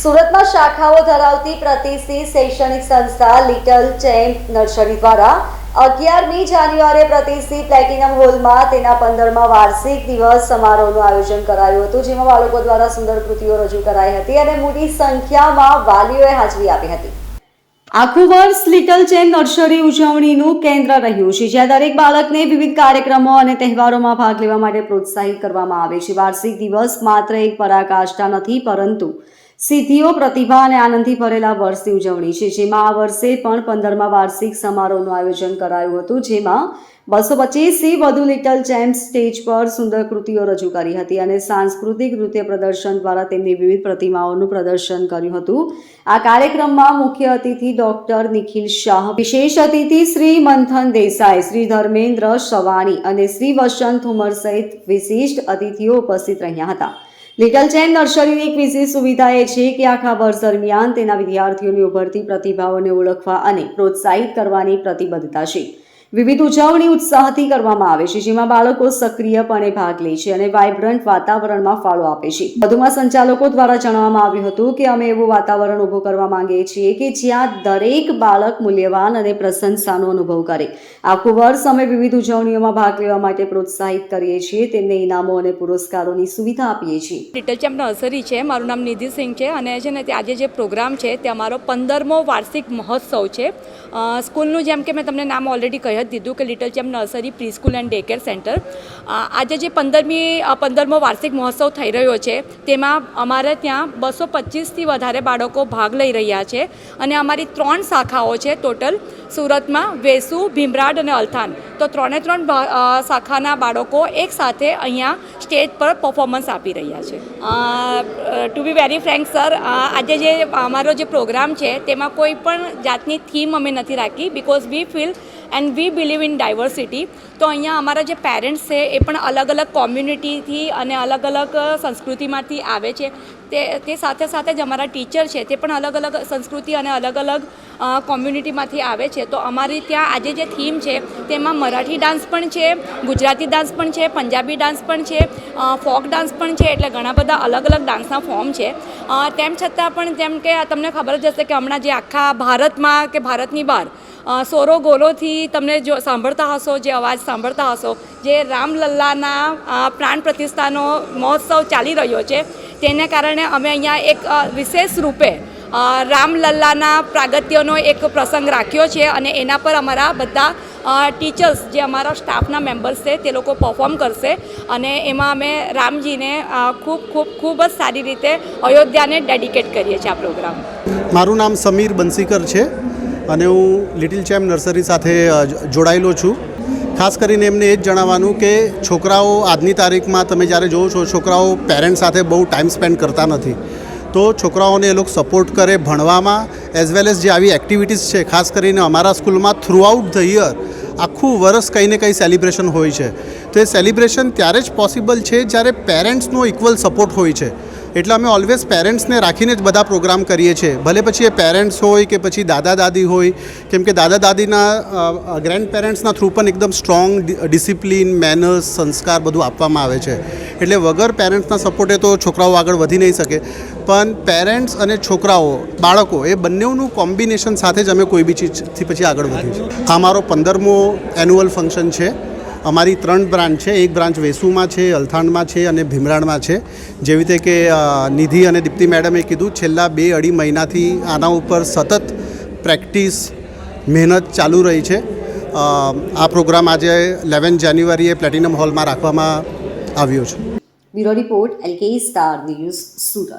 સુરતમાં શાખાઓ ધરાવતી પ્રતિષ્ઠિત શૈક્ષણિક સંસ્થા લિટલ ચેમ્પ નર્સરી દ્વારા અગિયારમી જાન્યુઆરીએ પ્રતિષ્ઠિત પ્લેટિનમ હોલમાં તેના પંદરમાં વાર્ષિક દિવસ સમારોહનું આયોજન કરાયું હતું, જેમાં બાળકો દ્વારા સુંદર કૃતિઓ રજૂ કરાઈ હતી અને મોટી સંખ્યામાં વાલીઓએ હાજરી આપી હતી. આખું વર્ષ લિટલ ચેન નર્સરી ઉજવણીનું કેન્દ્ર રહ્યું છે, જ્યાં દરેક બાળકને વિવિધ કાર્યક્રમો અને તહેવારોમાં ભાગ લેવા માટે પ્રોત્સાહિત કરવામાં આવે છે. વાર્ષિક દિવસ માત્ર એક પરાકાષ્ઠા નથી, પરંતુ સિદ્ધિઓ, પ્રતિભા અને આનંદથી ભરેલા વર્ષની ઉજવણી છે. જેમાં આ વર્ષે પણ પંદરમા વાર્ષિક સમારોહનું આયોજન કરાયું હતું, જેમાં બસો પચીસથી વધુ લિટલ ચેમ્પ સ્ટેજ પર સુંદર કૃતિઓ રજૂ કરી હતી અને સાંસ્કૃતિક નૃત્ય પ્રદર્શન દ્વારા તેમની વિવિધ પ્રતિમાઓનું પ્રદર્શન કર્યું હતું. આ કાર્યક્રમમાં મુખ્ય અતિથિ ડોક્ટર નિખિલ શાહ, વિશેષ અતિથિ શ્રી મંથન દેસાઈ, શ્રી ધર્મેન્દ્ર સવાણી અને શ્રી વસંત હુમર સહિત વિશિષ્ટ અતિથિઓ ઉપસ્થિત રહ્યા હતા. લિટલ ચેન નર્સરીની એક વિશેષ સુવિધા એ છે કે આખા વર્ષ દરમિયાન તેના વિદ્યાર્થીઓની ઉભરતી પ્રતિભાઓને ઓળખવા અને પ્રોત્સાહિત કરવાની પ્રતિબદ્ધતા છે. વિવિધ ઉજવણી ઉત્સાહથી કરવામાં આવે છે, જેમાં બાળકો સક્રિયપણે ભાગ લે છે અને વાઇબ્રન્ટ વાતાવરણમાં ફાળો આપે છે. વધુમાં સંચાલકો દ્વારા જણાવવામાં આવ્યું હતું કે અમે એવું વાતાવરણ ઊભું કરવા માંગીએ છીએ કે જ્યાં દરેક બાળક મૂલ્યવાન અને પ્રશંસાનો અનુભવ કરે. આખું વર્ષ અમે વિવિધ ઉજવણીઓમાં ભાગ લેવા માટે પ્રોત્સાહિત કરીએ છીએ, તેમને ઇનામો અને પુરસ્કારોની સુવિધા આપીએ છીએ. લિટલ ચેમ્પ નર્સરી છે, મારું નામ નિધિ સિંહ છે અને છે ને આજે જે પ્રોગ્રામ છે તે અમારો પંદરમો વાર્ષિક મહોત્સવ છે. સ્કૂલનું જેમ કે મેં તમને નામ ઓલરેડી કહી જ દીધું કે little champ nursery pre school and day care centre આજે જે પંદરમી પંદરમો વાર્ષિક મહોત્સવ થઈ રહ્યો છે, તેમાં અમારે ત્યાં બસો પચીસથી વધારે બાળકો ભાગ લઈ રહ્યા છે અને અમારી ત્રણ શાખાઓ છે ટોટલ, સુરતમાં વેસુ, ભીમરાડ અને અલથાન. તો ત્રણે ત્રણ શાખાના બાળકો એકસાથે અહીંયા સ્ટેજ પર પરફોર્મન્સ આપી રહ્યા છે. To be very frank sir આજે જે અમારો જે પ્રોગ્રામ છે, તેમાં કોઈ પણ જાતની થીમ અમે નથી રાખી because we feel and we believe in diversity તો અહીંયા અમારા જે પેરેન્ટ્સ છે, એ પણ અલગ અલગ કોમ્યુનિટીથી અને અલગ અલગ સંસ્કૃતિમાંથી આવે છે. તે તે સાથે સાથે જ અમારા ટીચર છે, તે પણ અલગ અલગ સંસ્કૃતિ અને અલગ અલગ કોમ્યુનિટીમાંથી આવે છે. તો અમારી ત્યાં આજે જે થીમ છે, તેમાં મરાઠી ડાન્સ પણ છે, ગુજરાતી ડાન્સ પણ છે, પંજાબી ડાન્સ પણ છે ફોક ડાન્સ પણ છે, એટલે ઘણા બધા અલગ અલગ ડાન્સના ફોર્મ છે. તેમ છતાં પણ જેમ કે તમને ખબર જ હશે કે હમણાં જે આખા ભારતમાં કે ભારતની બહાર સોરો ગોલોથી તમને જો સાંભળતા હશો, જે અવાજ સાંભળતા હશો, જે રામલલ્લાના પ્રાણ પ્રતિષ્ઠાનો મહોત્સવ ચાલી રહ્યો છે, તેને કારણે અમે અહીંયા એક વિશેષ રૂપે રામલલ્લાના પ્રાગત્યનો એક પ્રસંગ રાખ્યો છે અને એના પર અમારા બધા ટીચર્સ જે અમારા સ્ટાફના મેમ્બર્સ છે, તે લોકો પરફોર્મ કરશે અને એમાં અમે રામજીને ખૂબ ખૂબ ખૂબ જ સારી રીતે અયોધ્યાને ડેડિકેટ કરીએ છીએ આ પ્રોગ્રામ મારું નામ સમીર બંસીકર છે. અને હું લિટિલ ચેમ્પ નર્સરી સાથે જોડાયેલો છું. ખાસ કરીને એમને એ જ જણાવવાનું કે છોકરાઓ આજની તારીખમાં તમે જ્યારે જોવો છો, છોકરાઓ પેરેન્ટ્સ સાથે બહુ ટાઈમ સ્પેન્ડ કરતા નથી. તો છોકરાઓને એ લોકો સપોર્ટ કરે ભણવામાં એઝ વેલ એઝ જે આવી એક્ટિવિટીઝ છે, ખાસ કરીને અમારા સ્કૂલમાં થ્રુ આઉટ ધ યર આખું વર્ષ કંઈ ને કંઈ સેલિબ્રેશન હોય છે. તો એ સેલિબ્રેશન ત્યારે જ પોસિબલ છે જ્યારે પેરેન્ટ્સનો ઇક્વલ સપોર્ટ હોય છે. એટલે અમે ઓલવેઝ પેરેન્ટ્સને રાખીને જ બધા પ્રોગ્રામ કરીએ છીએ. ભલે પછી એ પેરેન્ટ્સ હોય કે પછી દાદા દાદી હોય, કેમ કે દાદા દાદીના ગ્રેન્ડ પેરેન્ટ્સના થ્રુ પણ એકદમ સ્ટ્રોંગ ડિસિપ્લિન મેનર્સ સંસ્કાર બધું આપવામાં આવે છે. એટલે વગર પેરેન્ટ્સના સપોર્ટે તો છોકરાઓ આગળ વધી નહીં શકે. પણ પેરેન્ટ્સ અને છોકરાઓ, બાળકો એ બંનેનું કોમ્બિનેશન સાથે જ અમે કોઈ બી ચીજથી પછી આગળ વધીએ છીએ. આ મારો પંદરમો એન્યુઅલ ફંક્શન છે. અમારી ત્રણ બ્રાન્ચ છે. એક બ્રાન્ચ વેસુમાં છે, અલથાણમાં છે અને ભીમરાણમાં છે. જેવી રીતે કે નિધિ અને દીપ્તિ મેડમે કીધું, છેલ્લા બે અઢી મહિનાથી આના ઉપર સતત પ્રેક્ટિસ, મહેનત ચાલુ રહી છે. આ પ્રોગ્રામ આજે ઇલેવન જાન્યુઆરીએ પ્લેટિનમ હોલમાં રાખવામાં આવ્યો છે. Bureau report Star News Surat.